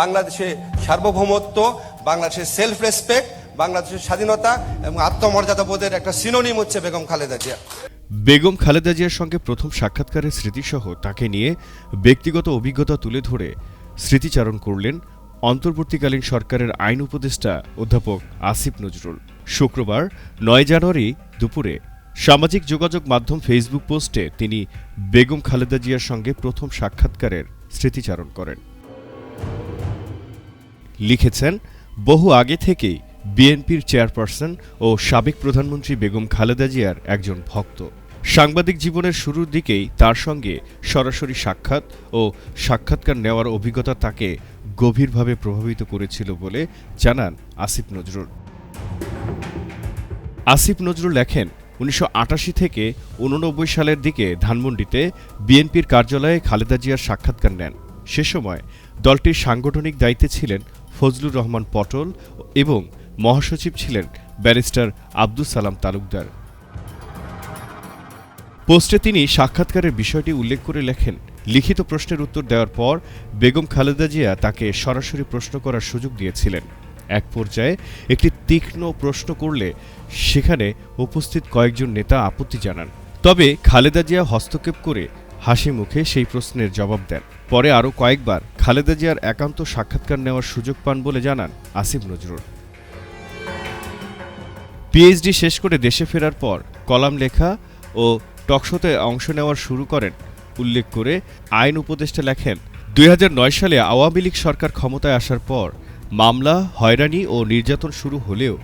বাংলাদেশে সার্বভৌমত্ব, বাংলাদেশের সেলফ রেসপেক্ট বাংলাদেশের স্বাধীনতা এবং আত্মমর্যাদা বোধের একটা সিনোনিম হচ্ছে বেগম খালেদা জিয়া। বেগম খালেদা জিয়ার সঙ্গে প্রথম সাক্ষাৎকারের স্মৃতিসহ তাকে নিয়ে ব্যক্তিগত অভিজ্ঞতা তুলে ধরে স্মৃতিচারণ করলেন অন্তর্বর্তীকালীন সরকারের আইন উপদেষ্টা অধ্যাপক আসিফ নজরুল। শুক্রবার নয় জানুয়ারি দুপুরে সামাজিক যোগাযোগ মাধ্যম ফেসবুক পোস্টে তিনি বেগম খালেদা জিয়ার সঙ্গে প্রথম সাক্ষাৎকারের স্মৃতিচারণ করেন। লিখেছেন, বহু আগে থেকেই বিএনপির চেয়ারপারসন ও সাবেক প্রধানমন্ত্রী বেগম খালেদা জিয়ার একজন ভক্ত। সাংবাদিক জীবনের শুরুর দিকেই তার সঙ্গে সরাসরি সাক্ষাৎ ও সাক্ষাৎকার নেওয়ার অভিজ্ঞতা তাকে গভীরভাবে প্রভাবিত করেছিল বলে জানান আসিফ নজরুল। আসিফ নজরুল লেখেন, উনিশশো আটাশি থেকে উননব্বই সালের দিকে ধানমন্ডিতে বিএনপির কার্যালয়ে খালেদা জিয়ার সাক্ষাৎকার নেন। সে সময় দলটির সাংগঠনিক দায়িত্বে ছিলেন ফজলুর রহমান পটল এবং মহাসচিব ছিলেন ব্যারিস্টার আব্দুস সালাম তালুকদার। পোস্টে তিনি সাক্ষাৎকারের বিষয়টি উল্লেখ করে লেখেন, লিখিত প্রশ্নের উত্তর দেওয়ার পর বেগম খালেদা জিয়া তাকে সরাসরি প্রশ্ন করার সুযোগ দিয়েছিলেন। এক পর্যায়ে একটি তীক্ষ্ণ প্রশ্ন করলে সেখানে উপস্থিত কয়েকজন নেতা আপত্তি জানান। তবে খালেদা জিয়া হস্তক্ষেপ করে হাসি মুখে সেই প্রশ্নের জবাব দেন। পরে আরও কয়েকবার খালেদা জিয়ার একান্ত সাক্ষাৎকার নেওয়ার সুযোগ পান বলে জানান আসিফ নজরুল। পিএইচডি শেষ করে দেশে ফেরার পর কলাম লেখা ও টকশোতে অংশ নেওয়ার শুরু করেন। উল্লেখ করে আইন উপদেষ্টা লেখেন, দুই হাজার নয় সালে আওয়ামী লীগ সরকার ক্ষমতায় আসার পর মামলা, হয়রানি ও নির্যাতন শুরু হলেও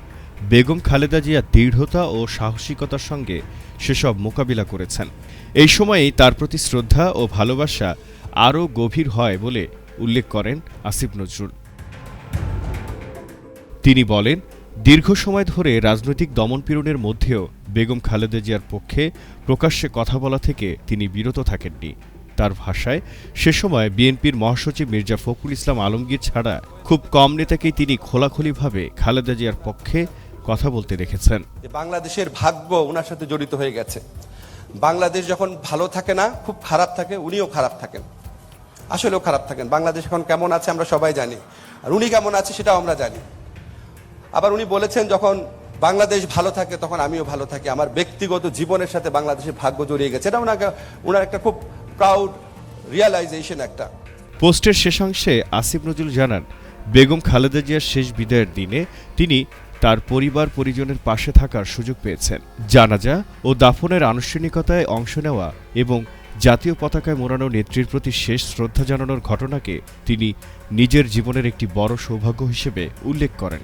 বেগম খালেদা জিয়া দৃঢ়তা ও সাহসিকতার সঙ্গে সেসব মোকাবিলা করেছেন। এই সময়েই তার প্রতি শ্রদ্ধা ও ভালোবাসা আরও গভীর হয় বলে উল্লেখ করেন আসিফ নজরুল। তিনি বলেন, দীর্ঘ সময় ধরে রাজনৈতিক দমনপীড়নের মধ্যেও বেগম খালেদা জিয়ার পক্ষে প্রকাশ্যে কথা বলা থেকে তিনি বিরত থাকেননি। তার ভাষায়, সে সময় বিএনপির মহাসচিব মির্জা ফখরুল ইসলাম আলমগীর ছাড়া খুব কম নেতাকেই তিনি খোলাখুলিভাবে খালেদা জিয়ার পক্ষে কথা বলতে দেখেছেন বাংলাদেশের ভাগ্য ওনার সাথে জড়িত হয়ে গেছে। বাংলাদেশ যখন ভালো থাকে না খুব খারাপ থাকে উনিও খারাপ থাকেন। আসলেও খারাপ থাকেন। বাংলাদেশ এখন কেমন আছে আমরা সবাই জানি। আর উনি কেমন আছে সেটাও আমরা জানি। আবার উনি বলেছেন যখন বাংলাদেশ ভালো থাকে তখন আমিও ভালো থাকি। আমার ব্যক্তিগত জীবনের সাথে বাংলাদেশের ভাগ্য জড়িয়ে গেছে। এটা ওনাকে ওনার একটা খুব প্রাউড রিয়ালাইজেশন একটা। পোস্টের শেষাংশে আসিফ নজরুল জানান বেগম খালেদা জিয়ার শেষ বিদায়ের দিনে তিনি তার পরিবার পরিজনের পাশে থাকার সুযোগ পেয়েছেন। জানাজা ও দাফনের আনুষ্ঠানিকতায় অংশ নেওয়া এবং জাতীয় পতাকায় মোড়ানো নেত্রীর প্রতি শেষ শ্রদ্ধা জানানোর ঘটনাকে তিনি নিজের জীবনের একটি বড় সৌভাগ্য হিসেবে উল্লেখ করেন।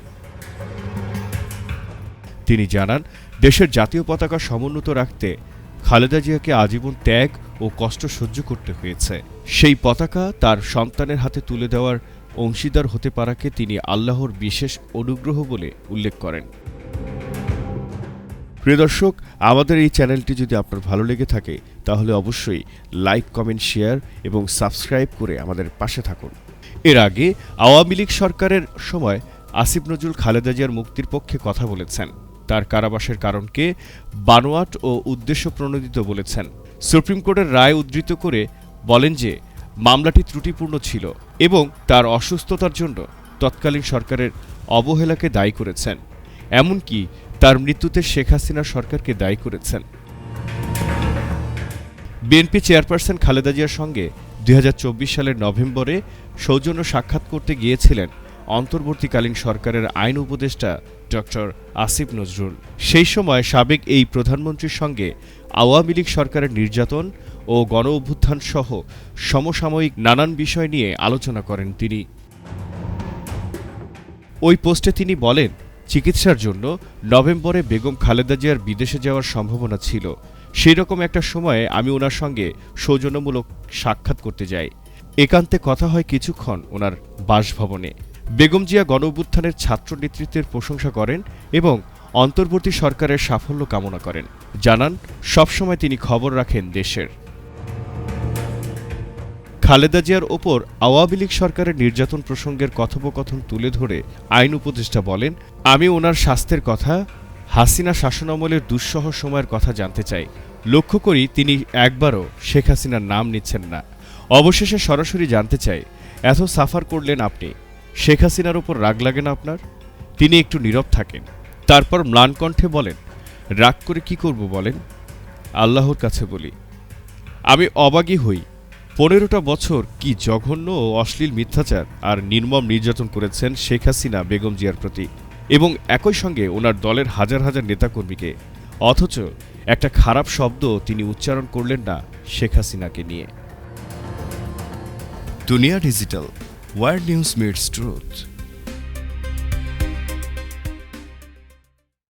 তিনি জানান, দেশের জাতীয় পতাকা সমুন্নত রাখতে খালেদা জিয়াকে আজীবন ত্যাগ ও কষ্ট সহ্য করতে হয়েছে। সেই পতাকা তার সন্তানের হাতে তুলে দেওয়ার অংশীদার হতে পারাকে তিনি আল্লাহর বিশেষ অনুগ্রহ বলে উল্লেখ করেন। প্রিয় দর্শক, আমাদের এই চ্যানেলটি যদি আপনার ভালো লেগে থাকে, তাহলে অবশ্যই লাইক, কমেন্ট, শেয়ার এবং সাবস্ক্রাইব করে আমাদের পাশে থাকুন। এর আগে আওয়ামী লীগ সরকারের সময় আসিফ নজরুল খালেদা জিয়ার মুক্তির পক্ষে কথা বলেছেন। তার কারাবাসের কারণকে বানোয়াট ও উদ্দেশ্য প্রণোদিত বলেছেন। সুপ্রিম কোর্টের রায় উদ্ধৃত করে বলেন যে, মামলাটি ত্রুটিপূর্ণ ছিল। এবং তার অসুস্থতার জন্য তৎকালীন সরকারের অবহেলাকে দায়ী করেছেন, এমনকি তার মৃত্যুতে শেখ হাসিনা সরকারকে দায়ী করেছেন। বিএনপি চেয়ারপারসন খালেদা জিয়ার সঙ্গে দুই হাজার চব্বিশ সালের নভেম্বরে সৌজন্য সাক্ষাৎ করতে গিয়েছিলেন অন্তর্বর্তীকালীন সরকারের আইন উপদেষ্টা ডক্টর আসিফ নজরুল। সেই সময় সাবেক এই প্রধানমন্ত্রীর সঙ্গে আওয়ামী লীগ সরকারের নির্যাতন ও গণ সহ সমসাময়িক নানান বিষয় নিয়ে আলোচনা করেন তিনি। ওই পোস্টে তিনি বলেন, চিকিৎসার জন্য নভেম্বরে বেগম খালেদা জিয়ার বিদেশে যাওয়ার সম্ভাবনা ছিল। সেই রকম একটা সময়ে আমি ওনার সঙ্গে সৌজন্যমূলক সাক্ষাৎ করতে যাই। একান্তে কথা হয় কিছুক্ষণ ওনার বাসভবনে। বেগম জিয়া গণ অভ্যুত্থানের ছাত্র নেতৃত্বের প্রশংসা করেন এবং অন্তর্বর্তী সরকারের সাফল্য কামনা করেন। জানান, সবসময় তিনি খবর রাখেন দেশের। খালেদা জিয়ার ওপর আওয়ামী লীগ সরকারের নির্যাতন প্রসঙ্গের কথোপকথন তুলে ধরে আইন উপদেষ্টা বলেন, আমি ওনার স্বাস্থ্যের কথা, হাসিনা শাসনামলের দুঃসহ সময়ের কথা জানতে চাই। লক্ষ্য করি তিনি একবারও শেখ হাসিনার নাম নিচ্ছেন না। অবশেষে সরাসরি জানতে চাই, এত সাফার করলেন আপনি। শেখ হাসিনার ওপর রাগ লাগে না আপনার? তিনি একটু নীরব থাকেন। তারপর ম্লান কণ্ঠে বলেন, রাগ করে কি করব বলেন? আল্লাহর কাছে বলি, আমি অবাগী হই পনেরোটা বছর কি জঘন্য ও অশ্লীল মিথ্যাচার আর নির্মম নির্যাতন করেছেন শেখ হাসিনা বেগম জিয়ার প্রতি? এবং একই সঙ্গে ওনার দলের হাজার হাজার নেতাকর্মীকে? অথচ একটা খারাপ শব্দ তিনি উচ্চারণ করলেন না শেখ হাসিনাকে নিয়ে। Duniya digital, world news meets truth.